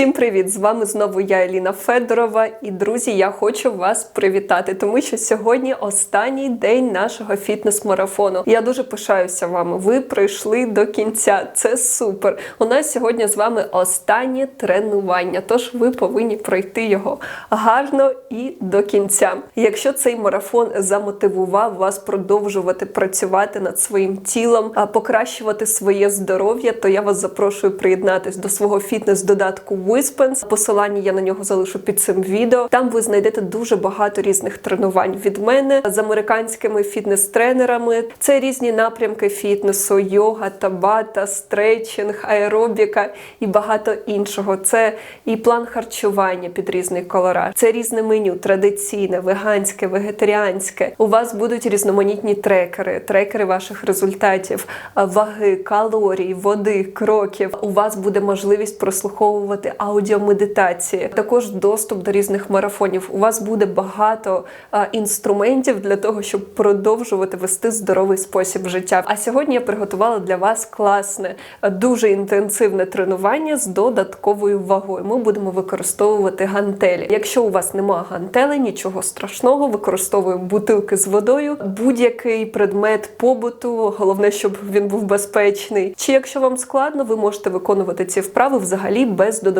Всім привіт! З вами знову я, Еліна Федорова. І друзі, я хочу вас привітати, тому що сьогодні останній день нашого фітнес-марафону. Я дуже пишаюся вами. Ви прийшли до кінця. Це супер. У нас сьогодні з вами останнє тренування, тож ви повинні пройти його гарно і до кінця. Якщо цей марафон замотивував вас продовжувати працювати над своїм тілом, а покращувати своє здоров'я, то я вас запрошую приєднатись до свого фітнес-додатку Wispens. Посилання я на нього залишу під цим відео. Там ви знайдете дуже багато різних тренувань від мене з американськими фітнес-тренерами. Це різні напрямки фітнесу, йога, табата, стретчинг, аеробіка і багато іншого. Це і план харчування під різний колорад. Це різне меню, традиційне, веганське, вегетаріанське. У вас будуть різноманітні трекери, трекери ваших результатів, ваги, калорій, води, кроків. У вас буде можливість прослуховувати аудіомедитації, також доступ до різних марафонів. У вас буде багато інструментів для того, щоб продовжувати вести здоровий спосіб життя. А сьогодні я приготувала для вас класне, дуже інтенсивне тренування з додатковою вагою. Ми будемо використовувати гантелі. Якщо у вас нема гантелей, нічого страшного, використовуємо бутилки з водою, будь-який предмет побуту. Головне, щоб він був безпечний. Чи якщо вам складно, ви можете виконувати ці вправи взагалі без додаткової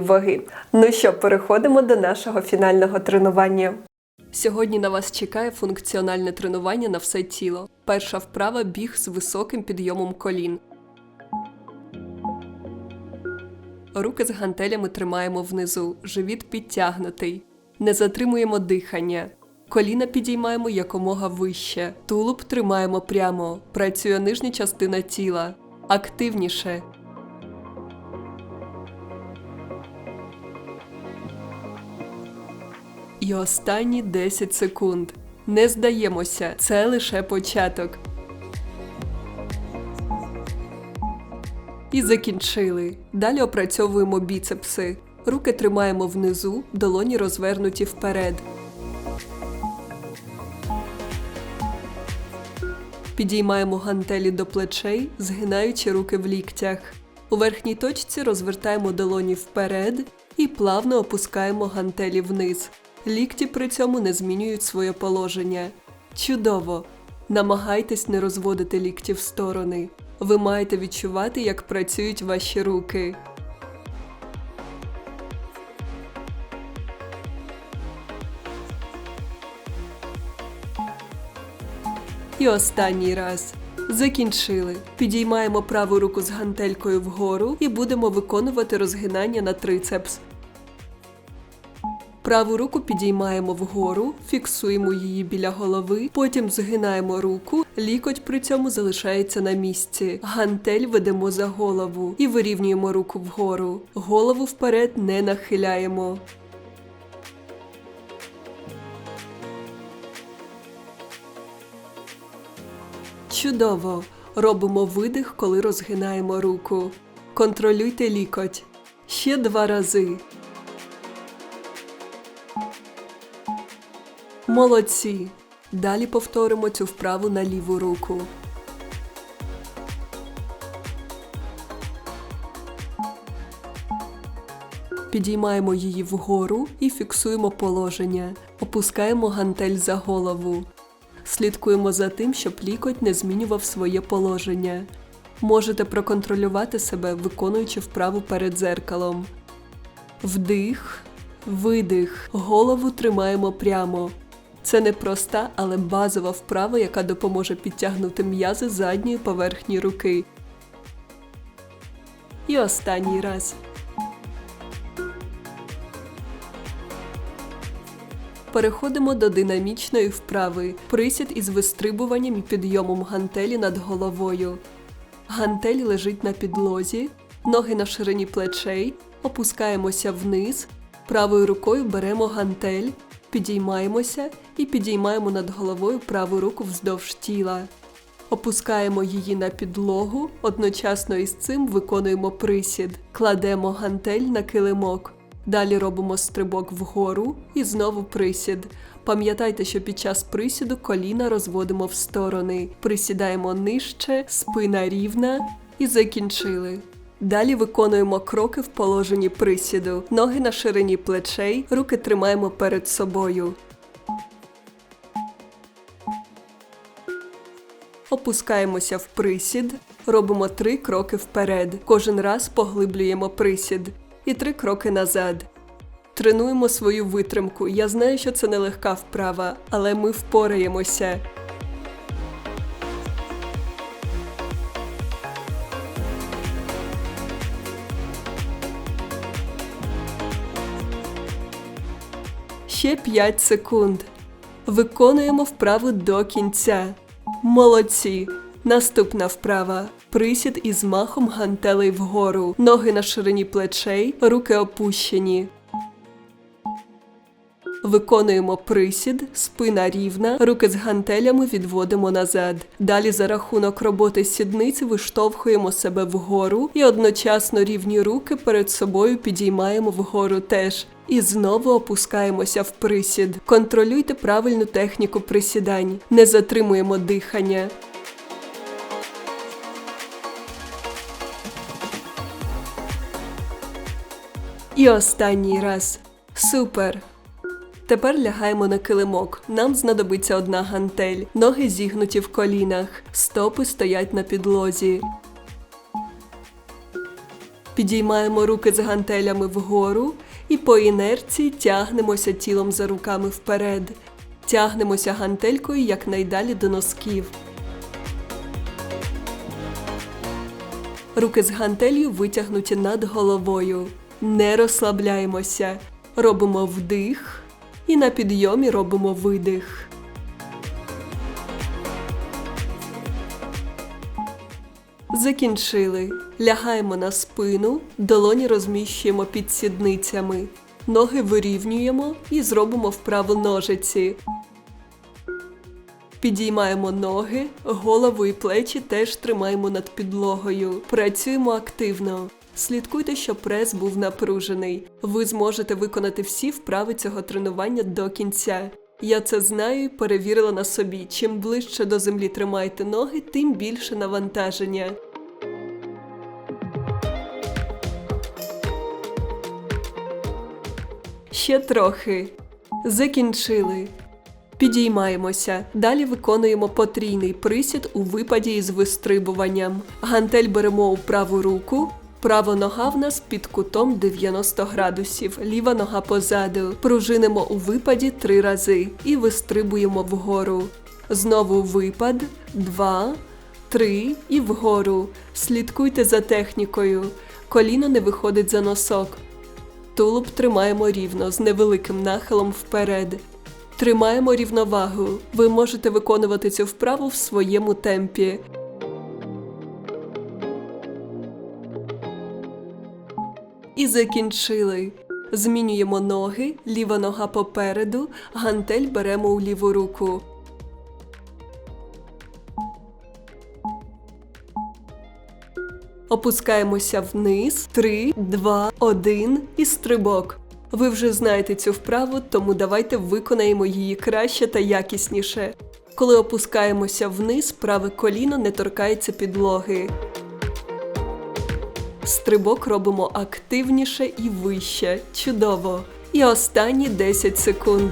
ваги. Ну що, переходимо до нашого фінального тренування. Сьогодні на вас чекає функціональне тренування на все тіло. Перша вправа біг з високим підйомом колін. Руки з гантелями тримаємо внизу, живіт підтягнутий. Не затримуємо дихання. Коліна підіймаємо якомога вище. Тулуб тримаємо прямо. Працює нижня частина тіла. Активніше. І останні 10 секунд. Не здаємося, це лише початок. І закінчили. Далі опрацьовуємо біцепси. Руки тримаємо внизу, долоні розвернуті вперед. Підіймаємо гантелі до плечей, згинаючи руки в ліктях. У верхній точці розвертаємо долоні вперед і плавно опускаємо гантелі вниз. Лікті при цьому не змінюють своє положення. Чудово! Намагайтесь не розводити лікті в сторони. Ви маєте відчувати, як працюють ваші руки. І останній раз. Закінчили. Підіймаємо праву руку з гантелькою вгору і будемо виконувати розгинання на трицепс. Праву руку підіймаємо вгору, фіксуємо її біля голови, потім згинаємо руку, лікоть при цьому залишається на місці. Гантель ведемо за голову і вирівнюємо руку вгору. Голову вперед не нахиляємо. Чудово! Робимо видих, коли розгинаємо руку. Контролюйте лікоть. Ще два рази. Молодці. Далі повторимо цю вправу на ліву руку. Підіймаємо її вгору і фіксуємо положення. Опускаємо гантель за голову. Слідкуємо за тим, щоб лікоть не змінював своє положення. Можете проконтролювати себе, виконуючи вправу перед дзеркалом. Вдих, видих. Голову тримаємо прямо. Це не проста, але базова вправа, яка допоможе підтягнути м'язи задньої поверхні руки. І останній раз. Переходимо до динамічної вправи. Присід із вистрибуванням і підйомом гантелі над головою. Гантель лежить на підлозі, ноги на ширині плечей, опускаємося вниз, правою рукою беремо гантель, підіймаємося і підіймаємо над головою праву руку вздовж тіла. Опускаємо її на підлогу, одночасно із цим виконуємо присід, кладемо гантель на килимок. Далі робимо стрибок вгору і знову присід. Пам'ятайте, що під час присіду коліна розводимо в сторони, присідаємо нижче, спина рівна і закінчили. Далі виконуємо кроки в положенні присіду. Ноги на ширині плечей, руки тримаємо перед собою. Опускаємося в присід, робимо три кроки вперед. Кожен раз поглиблюємо присід і три кроки назад. Тренуємо свою витримку. Я знаю, що це нелегка вправа, але ми впораємося. Ще 5 секунд. Виконуємо вправу до кінця. Молодці. Наступна вправа. Присід із махом гантелей вгору. Ноги на ширині плечей, руки опущені. Виконуємо присід, спина рівна, руки з гантелями відводимо назад. Далі за рахунок роботи сідниць виштовхуємо себе вгору і одночасно рівні руки перед собою підіймаємо вгору теж. І знову опускаємося в присід. Контролюйте правильну техніку присідань. Не затримуємо дихання. І останній раз. Супер! Тепер лягаємо на килимок. Нам знадобиться одна гантель, ноги зігнуті в колінах, стопи стоять на підлозі. Підіймаємо руки з гантелями вгору і по інерції тягнемося тілом за руками вперед. Тягнемося гантелькою якнайдалі до носків. Руки з гантелью витягнуті над головою. Не розслабляємося. Робимо вдих і на підйомі робимо видих. Закінчили. Лягаємо на спину, долоні розміщуємо під сідницями. Ноги вирівнюємо і зробимо вправу ножиці. Підіймаємо ноги, голову і плечі теж тримаємо над підлогою. Працюємо активно. Слідкуйте, щоб прес був напружений. Ви зможете виконати всі вправи цього тренування до кінця. Я це знаю і перевірила на собі. Чим ближче до землі тримаєте ноги, тим більше навантаження. Ще трохи. Закінчили. Підіймаємося. Далі виконуємо потрійний присід у випаді із вистрибуванням. Гантель беремо у праву руку. Права нога в нас під кутом 90 градусів, ліва нога позаду. Пружинимо у випаді три рази і вистрибуємо вгору. Знову випад, два, три і вгору. Слідкуйте за технікою. Коліно не виходить за носок. Тулуб тримаємо рівно з невеликим нахилом вперед. Тримаємо рівновагу. Ви можете виконувати цю вправу в своєму темпі. І закінчили. Змінюємо ноги, ліва нога попереду, гантель беремо у ліву руку. Опускаємося вниз. 3, 2, 1 і стрибок. Ви вже знаєте цю вправу, тому давайте виконаємо її краще та якісніше. Коли опускаємося вниз, праве коліно не торкається підлоги. Стрибок робимо активніше і вище. Чудово! І останні 10 секунд.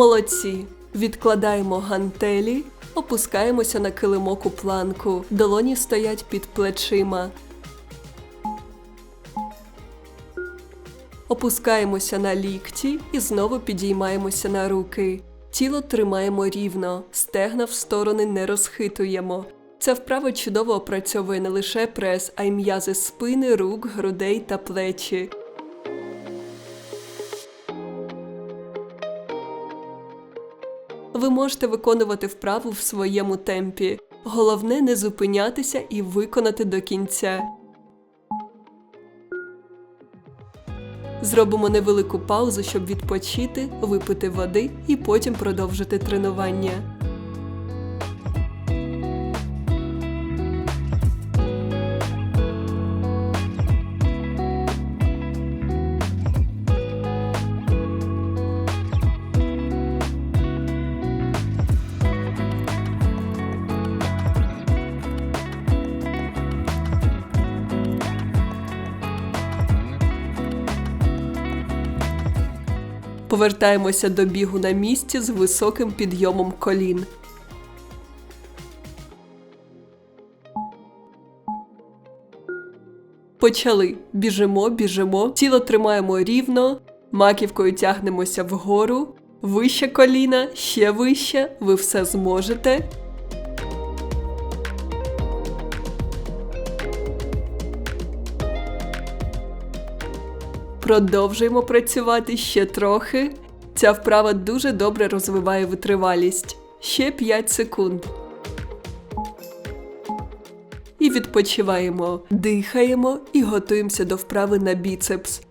Молодці. Відкладаємо гантелі, опускаємося на килимок у планку. Долоні стоять під плечима. Опускаємося на лікті і знову підіймаємося на руки. Тіло тримаємо рівно, стегна в сторони не розхитуємо. Ця вправа чудово опрацьовує не лише прес, а й м'язи спини, рук, грудей та плечі. Ви можете виконувати вправу в своєму темпі. Головне не зупинятися і виконати до кінця. Зробимо невелику паузу, щоб відпочити, випити води і потім продовжити тренування. Повертаємося до бігу на місці з високим підйомом колін. Почали. Біжимо, біжимо. Тіло тримаємо рівно, маківкою тягнемося вгору. Вище коліна, ще вище. Ви все зможете. Продовжуємо працювати ще трохи. Ця вправа дуже добре розвиває витривалість. Ще 5 секунд. І відпочиваємо, дихаємо і готуємося до вправи на біцепс.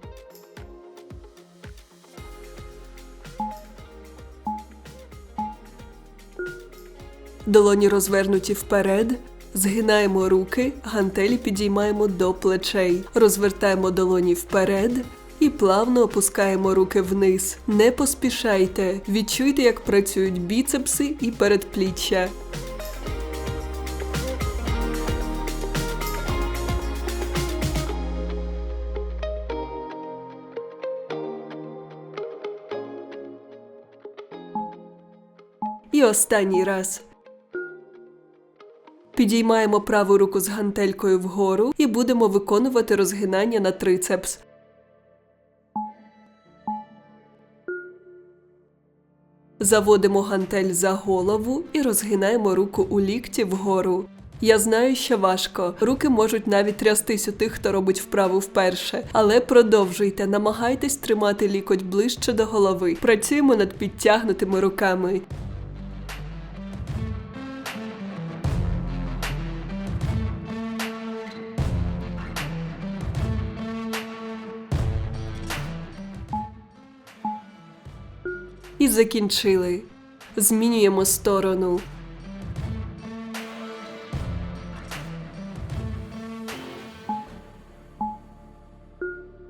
Долоні розвернуті вперед. Згинаємо руки, гантелі підіймаємо до плечей, розвертаємо долоні вперед і плавно опускаємо руки вниз. Не поспішайте, відчуйте, як працюють біцепси і передпліччя. І останній раз. Підіймаємо праву руку з гантелькою вгору і будемо виконувати розгинання на трицепс. Заводимо гантель за голову і розгинаємо руку у лікті вгору. Я знаю, що важко. Руки можуть навіть трястись у тих, хто робить вправу вперше. Але продовжуйте, намагайтесь тримати лікоть ближче до голови. Працюємо над підтягнутими руками. Закінчили. Змінюємо сторону.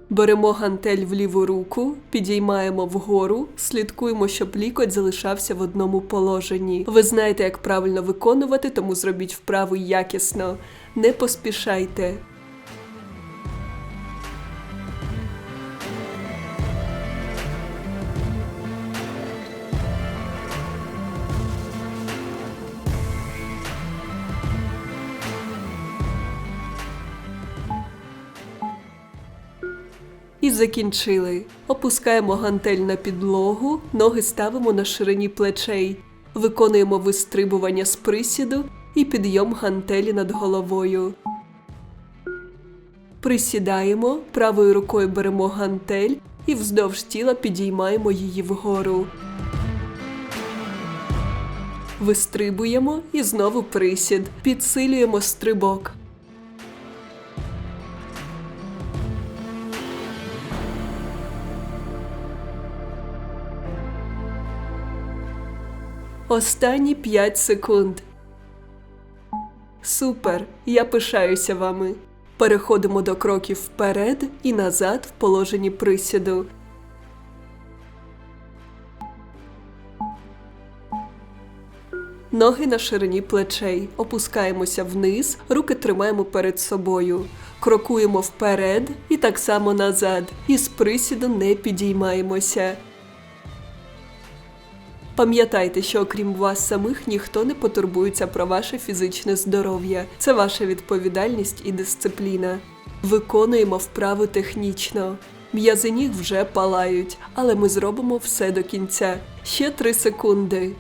Беремо гантель в ліву руку, підіймаємо вгору, слідкуємо, щоб лікоть залишався в одному положенні. Ви знаєте, як правильно виконувати, тому зробіть вправу якісно. Не поспішайте. Закінчили. Опускаємо гантель на підлогу, ноги ставимо на ширині плечей. Виконуємо вистрибування з присіду і підйом гантелі над головою. Присідаємо, правою рукою беремо гантель і вздовж тіла підіймаємо її вгору. Вистрибуємо і знову присід. Підсилюємо стрибок. Останні 5 секунд. Супер! Я пишаюся вами. Переходимо до кроків вперед і назад в положенні присіду. Ноги на ширині плечей. Опускаємося вниз, руки тримаємо перед собою. Крокуємо вперед і так само назад. І з присіду не підіймаємося. Пам'ятайте, що окрім вас самих ніхто не потурбується про ваше фізичне здоров'я. Це ваша відповідальність і дисципліна. Виконуємо вправи технічно. М'язи ніг вже палають, але ми зробимо все до кінця. Ще три секунди.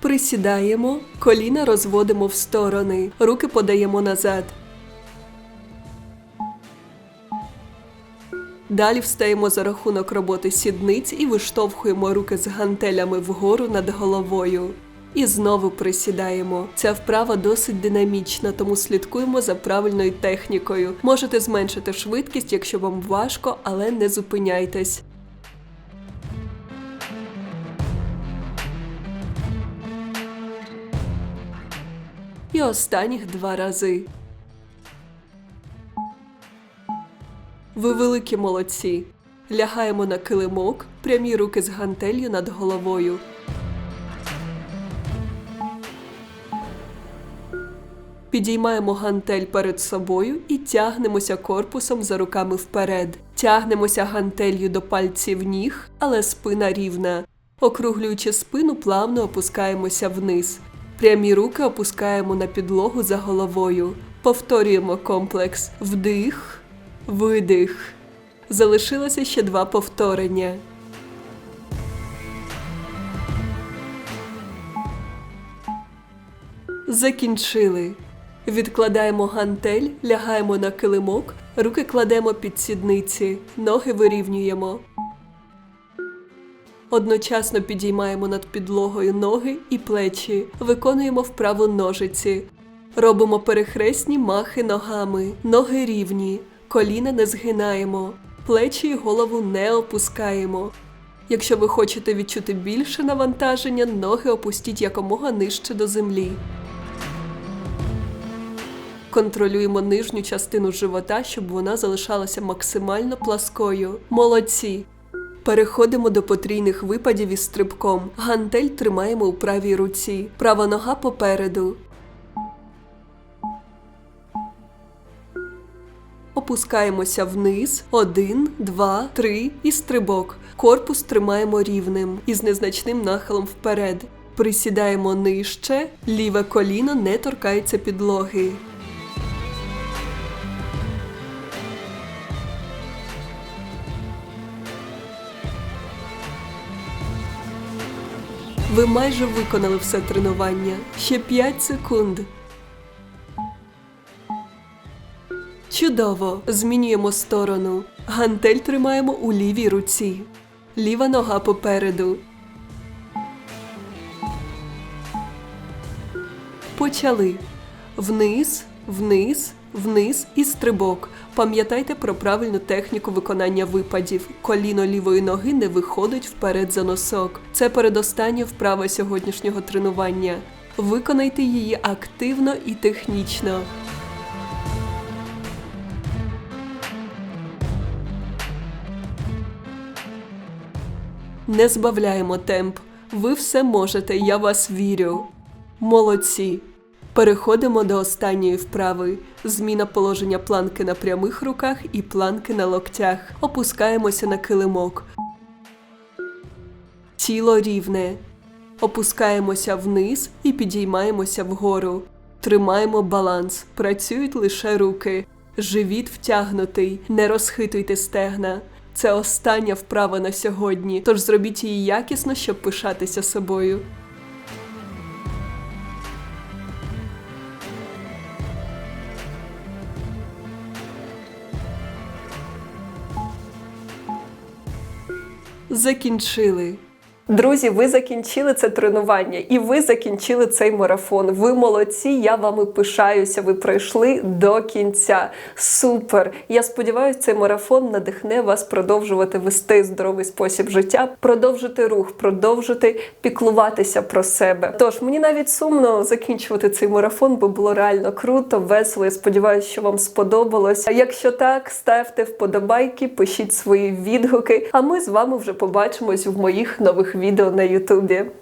Присідаємо, коліна розводимо в сторони, руки подаємо назад. Далі встаємо за рахунок роботи сідниць і виштовхуємо руки з гантелями вгору над головою. І знову присідаємо. Ця вправа досить динамічна, тому слідкуємо за правильною технікою. Можете зменшити швидкість, якщо вам важко, але не зупиняйтесь. І останніх два рази. Ви великі молодці. Лягаємо на килимок, прямі руки з гантелью над головою. Підіймаємо гантель перед собою і тягнемося корпусом за руками вперед. Тягнемося гантелью до пальців ніг, але спина рівна. Округлюючи спину, плавно опускаємося вниз. Прямі руки опускаємо на підлогу за головою. Повторюємо комплекс вдих, видих. Залишилося ще два повторення. Закінчили. Відкладаємо гантель, лягаємо на килимок, руки кладемо під сідниці, ноги вирівнюємо. Одночасно підіймаємо над підлогою ноги і плечі, виконуємо вправу ножиці. Робимо перехресні махи ногами, ноги рівні, коліна не згинаємо, плечі і голову не опускаємо. Якщо ви хочете відчути більше навантаження, ноги опустіть якомога нижче до землі. Контролюємо нижню частину живота, щоб вона залишалася максимально пласкою. Молодці! Переходимо до потрійних випадів із стрибком. Гантель тримаємо у правій руці, права нога попереду. Опускаємося вниз. Один, два, три і стрибок. Корпус тримаємо рівним з незначним нахилом вперед. Присідаємо нижче, ліве коліно не торкається підлоги. Ви майже виконали все тренування. Ще 5 секунд. Чудово! Змінюємо сторону. Гантель тримаємо у лівій руці. Ліва нога попереду. Почали. Вниз, вниз, вниз і стрибок. Пам'ятайте про правильну техніку виконання випадів. Коліно лівої ноги не виходить вперед за носок. Це передостання вправа сьогоднішнього тренування. Виконайте її активно і технічно. Не збавляємо темп. Ви все можете, я вас вірю. Молодці. Переходимо до останньої вправи. Зміна положення планки на прямих руках і планки на локтях. Опускаємося на килимок. Тіло рівне. Опускаємося вниз і підіймаємося вгору. Тримаємо баланс. Працюють лише руки. Живіт втягнутий. Не розхитуйте стегна. Це остання вправа на сьогодні, тож зробіть її якісно, щоб пишатися собою. Закінчили. Друзі, ви закінчили це тренування, і ви закінчили цей марафон. Ви молодці. Я вами пишаюся. Ви пройшли до кінця. Супер! Я сподіваюся, цей марафон надихне вас продовжувати вести здоровий спосіб життя, продовжити рух, продовжити піклуватися про себе. Тож мені навіть сумно закінчувати цей марафон, бо було реально круто, весело. Я сподіваюся, що вам сподобалось. А якщо так, ставте вподобайки, пишіть свої відгуки. А ми з вами вже побачимось в моїх нових відео на Ютубі.